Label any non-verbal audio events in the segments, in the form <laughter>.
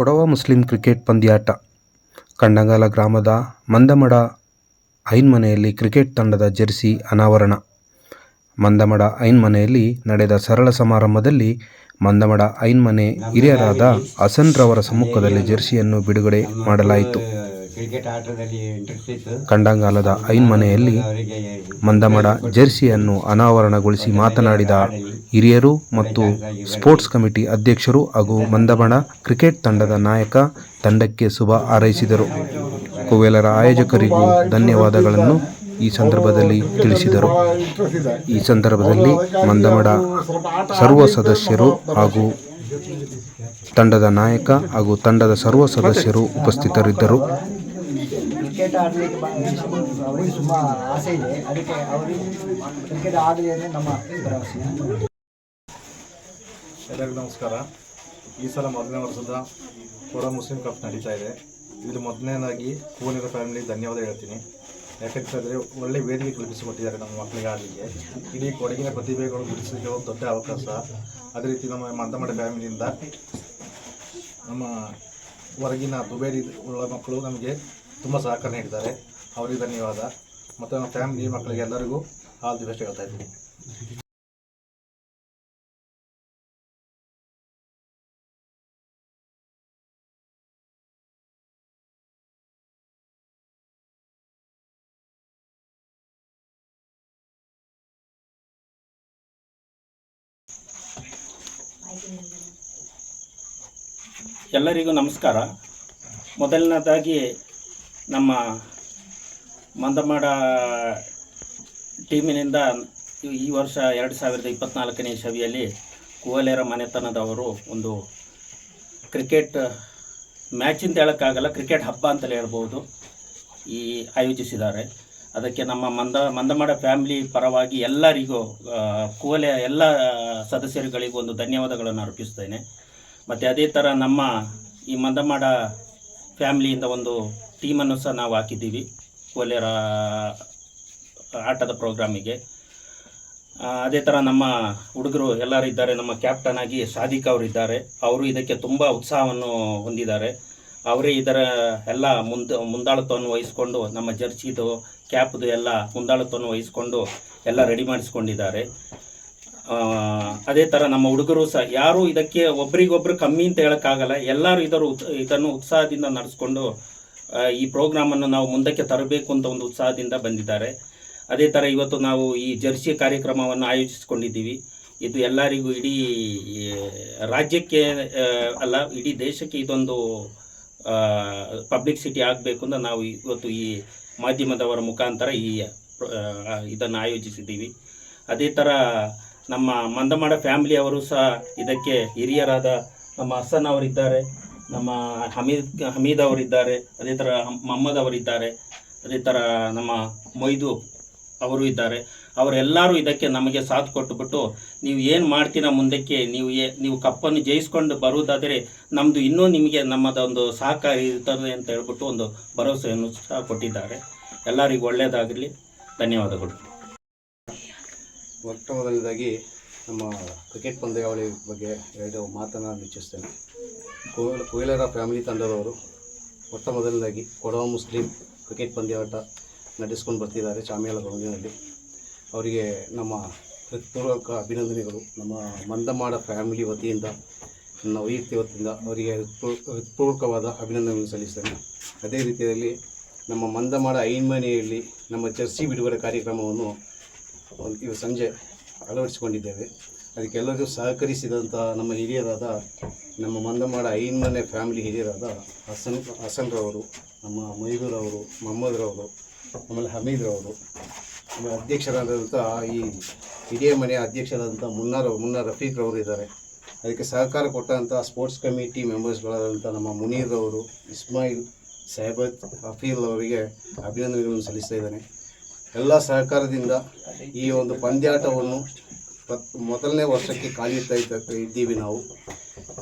Kodava Muslim cricket ಪಂದ್ಯಾಟ. ಕಂಡಂಗಾಲ ಗ್ರಾಮದ Mandamada ಐನ್ಮನೆಯಲ್ಲಿ cricket ತಂಡದ ಜೆರ್ಸಿ ಅನಾವರಣ. ಮಂದಮಡ ಐನ್ಮನೆಯಲ್ಲಿ ನಡೆದ ಸರಳ ಸಮಾರಂಭದಲ್ಲಿ ಮಂದಮಡ ಐನ್ಮನೆ ಹಿರಿಯರಾದ ಹಸನ್ರವರ ಸಮ್ಮುಖದಲ್ಲಿ ಜೆರ್ಸಿಯನ್ನು ಬಿಡುಗಡೆ ಮಾಡಲಾಯಿತು. ಕ್ರಿಕೆಟ್ ಆಟದಲ್ಲಿ ಇಂಟ್ರೆಸ್ಟ್ ಇತ್ತು. ಕಂಡಂಗಾಲದ ಐನ್ ಮನೆಯಲ್ಲಿ ಮಂದಮಡ ಜೆರ್ಸಿಯನ್ನು ಅನಾವರಣಗೊಳಿಸಿ ಮಾತನಾಡಿದ ಹಿರಿಯರು ಮತ್ತು ಸ್ಪೋರ್ಟ್ಸ್ ಕಮಿಟಿ ಅಧ್ಯಕ್ಷರು ಹಾಗೂ ಮಂದಮಡ ಕ್ರಿಕೆಟ್ ತಂಡದ ನಾಯಕ ತಂಡಕ್ಕೆ ಶುಭ ಹಾರೈಸಿದರು. ಕುವೇಲರ ಆಯೋಜಕರಿಗೂ ಧನ್ಯವಾದಗಳನ್ನು ಈ ಸಂದರ್ಭದಲ್ಲಿ ತಿಳಿಸಿದರು. ಈ ಸಂದರ್ಭದಲ್ಲಿ ಮಂದಮಡ ಸರ್ವ ಸದಸ್ಯರು ಹಾಗೂ ತಂಡದ ನಾಯಕ ಹಾಗೂ ತಂಡದ ಸರ್ವ ಸದಸ್ಯರು ಉಪಸ್ಥಿತರಿದ್ದರು. ಕ್ರಿಕೆಟ್ ಆಡಲಿಕ್ಕೆ ಅವರಿಗೆ ತುಂಬ ಆಸೆ ಇದೆ. ಅದಕ್ಕೆ ಅವರಿಗೆ ಕ್ರಿಕೆಟ್ ಆಡಲಿ ಅಂದರೆ ನಮ್ಮ ಭರವಸೆ. ಎಲ್ಲರಿಗೂ ನಮಸ್ಕಾರ. ಈ ಸಲ ಮೊದಲನೇ ವರ್ಷದ ಕೊಡ ಮುಸ್ಲಿಂ ಕಪ್ ನಡೀತಾ ಇದೆ. ಇದು ಮೊದಲನೇದಾಗಿ ಕೂನಿರ ಫ್ಯಾಮಿಲಿ ಧನ್ಯವಾದ ಹೇಳ್ತೀನಿ. ಯಾಕಂತಂದರೆ ಒಳ್ಳೆ ವೇದಿಕೆ ಕಲ್ಪಿಸಿಕೊಟ್ಟಿದ್ದಾರೆ ನಮ್ಮ ಮಕ್ಕಳಿಗೆ ಆಡಲಿಕ್ಕೆ. ಇಡೀ ಕೊಡಗಿನ ಪ್ರತಿಭೆಗಳು ಗುರುತಿಸಲಿಕ್ಕೆ ಒಂದು ದೊಡ್ಡ ಅವಕಾಶ. ಅದೇ ರೀತಿ ನಮ್ಮ ಮಂದಮಡ ಫ್ಯಾಮಿಲಿಯಿಂದ ನಮ್ಮ ಹೊರಗಿನ ದುಬೇರಿ ಉಳ್ಳ ಮಕ್ಕಳು ನಮಗೆ ತುಂಬ ಸಹಕಾರ ನೀಡಿದ್ದಾರೆ. ಅವರಿಗೆ ಧನ್ಯವಾದ. ಮತ್ತು ನಮ್ಮ ಫ್ಯಾಮಿಲಿ ಮಕ್ಕಳಿಗೆ ಎಲ್ಲರಿಗೂ ಆಲ್ ದಿ ಬೆಸ್ಟ್ ಹೇಳ್ತಾ ಇದ್ದೀನಿ. ಎಲ್ಲರಿಗೂ ನಮಸ್ಕಾರ. ಮೊದಲನೇದಾಗಿ ನಮ್ಮ ಮಂದಮಾಡ ಟೀಮಿನಿಂದ ಈ ವರ್ಷ ಎರಡು ಸಾವಿರದ ಇಪ್ಪತ್ತ್ನಾಲ್ಕನೇ ಶವಿಯಲ್ಲಿ ಕುವಲೇರ ಮನೆತನದವರು ಒಂದು ಕ್ರಿಕೆಟ್ ಮ್ಯಾಚ್ ಅಂತ ಹೇಳೋಕ್ಕಾಗಲ್ಲ, ಕ್ರಿಕೆಟ್ ಹಬ್ಬ ಅಂತಲೇ ಹೇಳ್ಬೋದು, ಈ ಆಯೋಜಿಸಿದ್ದಾರೆ. ಅದಕ್ಕೆ ನಮ್ಮ ಮಂದ, ಮಂದಮಾಡ ಫ್ಯಾಮಿಲಿ ಪರವಾಗಿ ಎಲ್ಲರಿಗೂ ಕುವಲೆ ಎಲ್ಲ ಸದಸ್ಯರುಗಳಿಗೂ ಒಂದು ಧನ್ಯವಾದಗಳನ್ನು ಅರ್ಪಿಸ್ತೇನೆ. ಮತ್ತು ಅದೇ ಥರ ನಮ್ಮ ಈ ಮಂದಮಾಡ ಫ್ಯಾಮಿಲಿಯಿಂದ ಒಂದು ಟೀಮನ್ನು ಸಹ ನಾವು ಹಾಕಿದ್ದೀವಿ ಕೋಲೇರ ಆಟದ ಪ್ರೋಗ್ರಾಮಿಗೆ. ಅದೇ ಥರ ನಮ್ಮ ಹುಡುಗರು ಎಲ್ಲರೂ ಇದ್ದಾರೆ. ನಮ್ಮ ಕ್ಯಾಪ್ಟನ್ ಆಗಿ ಸಾದಿಕ್ ಅವರು ಇದ್ದಾರೆ. ಅವರು ಇದಕ್ಕೆ ತುಂಬ ಉತ್ಸಾಹವನ್ನು ಹೊಂದಿದ್ದಾರೆ. ಅವರೇ ಇದರ ಎಲ್ಲ ಮುಂದ, ಮುಂದಾಳತ್ವವನ್ನು ವಹಿಸಿಕೊಂಡು ನಮ್ಮ ಜರ್ಸಿದು, ಕ್ಯಾಪ್ದು ಎಲ್ಲ ಮುಂದಾಳತ್ವವನ್ನು ವಹಿಸಿಕೊಂಡು ಎಲ್ಲ ರೆಡಿ ಮಾಡಿಸ್ಕೊಂಡಿದ್ದಾರೆ. ಅದೇ ಥರ ನಮ್ಮ ಹುಡುಗರು ಸಹ ಯಾರು ಇದಕ್ಕೆ ಒಬ್ರಿಗೊಬ್ರು ಕಮ್ಮಿ ಅಂತ ಹೇಳೋಕ್ಕಾಗಲ್ಲ. ಎಲ್ಲರೂ ಇದರ ಇದನ್ನು ಉತ್ಸಾಹದಿಂದ ನಡೆಸ್ಕೊಂಡು ಈ ಪ್ರೋಗ್ರಾಮನ್ನು ನಾವು ಮುಂದಕ್ಕೆ ತರಬೇಕು ಅಂತ ಒಂದು ಉತ್ಸಾಹದಿಂದ ಬಂದಿದ್ದಾರೆ. ಅದೇ ಥರ ಇವತ್ತು ನಾವು ಈ ಜರ್ಸಿ ಕಾರ್ಯಕ್ರಮವನ್ನು ಆಯೋಜಿಸಿಕೊಂಡಿದ್ದೀವಿ. ಇದು ಎಲ್ಲರಿಗೂ ಇಡೀ ರಾಜ್ಯಕ್ಕೆ ಅಲ್ಲ, ಇಡೀ ದೇಶಕ್ಕೆ ಇದೊಂದು ಪಬ್ಲಿಕ್ಸಿಟಿ ಆಗಬೇಕು ಅಂತ ನಾವು ಇವತ್ತು ಈ ಮಾಧ್ಯಮದವರ ಮುಖಾಂತರ ಈ ಇದನ್ನು ಆಯೋಜಿಸಿದ್ದೀವಿ. ಅದೇ ಥರ ನಮ್ಮ ಮಂದಮಾಡ ಫ್ಯಾಮಿಲಿಯವರು ಸಹ ಇದಕ್ಕೆ ಹಿರಿಯರಾದ ನಮ್ಮ ಹಸನ್ ಅವರಿದ್ದಾರೆ. ನಮ್ಮ ಹಮೀದ್ ಹಮೀದ್ ಅವರಿದ್ದಾರೆ, ಅದೇ ಥರ ಹಮ್- ಮೊಹಮ್ಮದ್ ಅವರಿದ್ದಾರೆ, ಅದೇ ಥರ ನಮ್ಮ ಮೊಯ್ದು ಅವರು ಇದ್ದಾರೆ. ಅವರೆಲ್ಲರೂ ಇದಕ್ಕೆ ನಮಗೆ ಸಾಥ್ ಕೊಟ್ಟುಬಿಟ್ಟು ನೀವು ಏನು ಮಾಡ್ತೀರಾ ಮುಂದಕ್ಕೆ, ನೀವು ಏ, ನೀವು ಕಪ್ಪನ್ನು ಜಯಿಸ್ಕೊಂಡು ಬರುವುದಾದರೆ ನಮ್ಮದು ಇನ್ನೂ ನಿಮಗೆ ನಮ್ಮದೊಂದು ಸಹಕಾರ ಇರ್ತದೆ ಅಂತ ಹೇಳ್ಬಿಟ್ಟು ಒಂದು ಭರವಸೆಯನ್ನು ಸಹ ಕೊಟ್ಟಿದ್ದಾರೆ. ಎಲ್ಲರಿಗೂ ಒಳ್ಳೆಯದಾಗಲಿ ಧನ್ಯವಾದಗಳು. ಮೊಟ್ಟ ಮೊದಲನೇದಾಗಿ ನಮ್ಮ ಕ್ರಿಕೆಟ್ ಪಂದ್ಯಾವಳಿ ಬಗ್ಗೆ ಎರಡು ಮಾತನ್ನು ಇಚ್ಛಿಸ್ತೇನೆ ಕೋಯಿಲ ಕೊಯ್ಲರ ಫ್ಯಾಮಿಲಿ ತಂಡದವರು ಮೊಟ್ಟ ಮೊದಲನೇದಾಗಿ ಕೊಡವ ಮುಸ್ಲಿಂ ಕ್ರಿಕೆಟ್ ಪಂದ್ಯಾಟ ನಡೆಸ್ಕೊಂಡು ಬರ್ತಿದ್ದಾರೆ ಚಾಮಿಯಾಲ ಗ್ರೌಂಡಿನಲ್ಲಿ. ಅವರಿಗೆ ನಮ್ಮ ಹೃತ್ಪೂರ್ವಕ ಅಭಿನಂದನೆಗಳು. ನಮ್ಮ ಮಂದಮಾಡ ಫ್ಯಾಮಿಲಿ ವತಿಯಿಂದ, ನನ್ನ ವೈಯಕ್ತಿಕ ವತಿಯಿಂದ ಅವರಿಗೆ ಹೃತ್ಪೂ- ಹೃತ್ಪೂರ್ವಕವಾದ ಅಭಿನಂದನೆಗಳನ್ನು ಸಲ್ಲಿಸ್ತೇನೆ. ಅದೇ ರೀತಿಯಲ್ಲಿ ನಮ್ಮ ಮಂದಮಾಡ ಐನ್ಮನೆಯಲ್ಲಿ ನಮ್ಮ ಜರ್ಸಿ ಬಿಡುಗಡೆ ಕಾರ್ಯಕ್ರಮವನ್ನು ಇವತ್ತು ಸಂಜೆ ಅಳವಡಿಸಿಕೊಂಡಿದ್ದೇವೆ. ಅದಕ್ಕೆಲ್ಲರಿಗೂ ಸಹಕರಿಸಿದಂಥ ನಮ್ಮ ಹಿರಿಯರಾದ ನಮ್ಮ ಮಂದಮಾಡ ಐನ್ಮನೆ ಫ್ಯಾಮಿಲಿ ಹಿರಿಯರಾದ ಹಸನ್ ಹಸನ್ರವರು, ನಮ್ಮ ಮೈದೂರವರು, ಮೊಹಮ್ಮದ್ರವರು, ಆಮೇಲೆ ಹಮೀದ್ರವರು, ಆಮೇಲೆ ಅಧ್ಯಕ್ಷರಾದಂಥ ಈ ಹಿರಿಯ ಮನೆಯ ಅಧ್ಯಕ್ಷರಾದಂಥ ಮುನ್ನಾರ್ ಮುನ್ನಾ ರಫೀಕ್ರವರು ಇದ್ದಾರೆ. ಅದಕ್ಕೆ ಸಹಕಾರ ಕೊಟ್ಟಂಥ ಸ್ಪೋರ್ಟ್ಸ್ ಕಮಿಟಿ ಮೆಂಬರ್ಸ್ಗಳಾದಂಥ ನಮ್ಮ ಮುನೀರ್ರವರು, ಇಸ್ಮಾಯಿಲ್ ಸೈಬತ್ ಹಫೀಲ್ ಅವರಿಗೆ ಅಭಿನಂದನೆಗಳನ್ನು ಸಲ್ಲಿಸ್ತಾ ಇದ್ದೇನೆ. ಎಲ್ಲ ಸಹಕಾರದಿಂದ ಈ ಒಂದು ಪಂದ್ಯಾಟವನ್ನು ಮೊದಲನೇ ವರ್ಷಕ್ಕೆ ಕಾಲಿಡ್ತಾ ಇದ್ದ ಇದ್ದೀವಿ ನಾವು.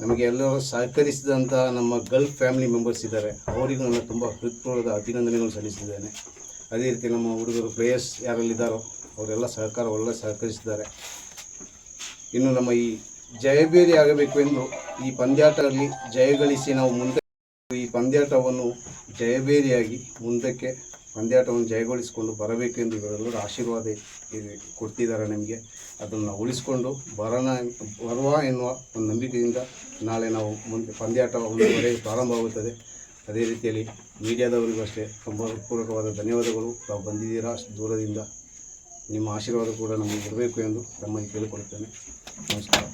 ನಮಗೆ ಎಲ್ಲರೂ ಸಹಕರಿಸಿದಂಥ ನಮ್ಮ ಗಲ್ಫ್ ಫ್ಯಾಮಿಲಿ ಮೆಂಬರ್ಸ್ ಇದ್ದಾರೆ. ಅವರಿಗೂ ನಾನು ತುಂಬ ಹೃತ್ಪೂರ್ವದ ಅಭಿನಂದನೆಗಳು ಸಲ್ಲಿಸಿದ್ದೇನೆ. ಅದೇ ರೀತಿ ನಮ್ಮ ಹುಡುಗರು ಪ್ಲೇಯರ್ಸ್ ಯಾರಲ್ಲಿದ್ದಾರೋ, ಅವರೆಲ್ಲ ಸಹಕಾರ ಒಳ್ಳೆ ಸಹಕರಿಸಿದ್ದಾರೆ. ಇನ್ನು ನಮ್ಮ ಈ ಜಯಬೇರಿ ಆಗಬೇಕು ಎಂದು ಈ ಪಂದ್ಯಾಟದಲ್ಲಿ ಜಯಗಳಿಸಿ ನಾವು ಮುಂದೆ ಈ ಪಂದ್ಯಾಟವನ್ನು ಜಯಬೇರಿಯಾಗಿ ಮುಂದಕ್ಕೆ ಪಂದ್ಯಾಟವನ್ನು ಜಯಗೊಳಿಸಿಕೊಂಡು ಬರಬೇಕು ಎಂದು ಇವರೆಲ್ಲರೂ ಆಶೀರ್ವಾದ ಕೊಡ್ತಿದ್ದಾರೆ ನಮಗೆ. ಅದನ್ನು ಉಳಿಸಿಕೊಂಡು ಬರೋಣ ಬರುವ ಎನ್ನುವ ಒಂದು ನಂಬಿಕೆಯಿಂದ ನಾಳೆ ನಾವು ಮುಂದೆ ಪಂದ್ಯಾಟ ಒಂದುವರೆ ಪ್ರಾರಂಭವಾಗುತ್ತದೆ. ಅದೇ ರೀತಿಯಲ್ಲಿ ಮೀಡಿಯಾದವರಿಗೂ ಅಷ್ಟೇ ತುಂಬ ಹೃತ್ಪೂರ್ವಕವಾದ ಧನ್ಯವಾದಗಳು. ತಾವು ಬಂದಿದ್ದೀರಾ ಅಷ್ಟು ದೂರದಿಂದ. ನಿಮ್ಮ ಆಶೀರ್ವಾದ ಕೂಡ ನಮಗೆ ಇರಬೇಕು ಎಂದು ತಮ್ಮಲ್ಲಿ ಕೇಳಿಕೊಳ್ಳುತ್ತೇನೆ. ನಮಸ್ಕಾರ.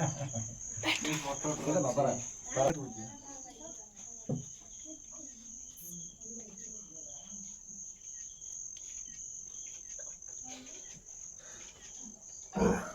<laughs> Oh.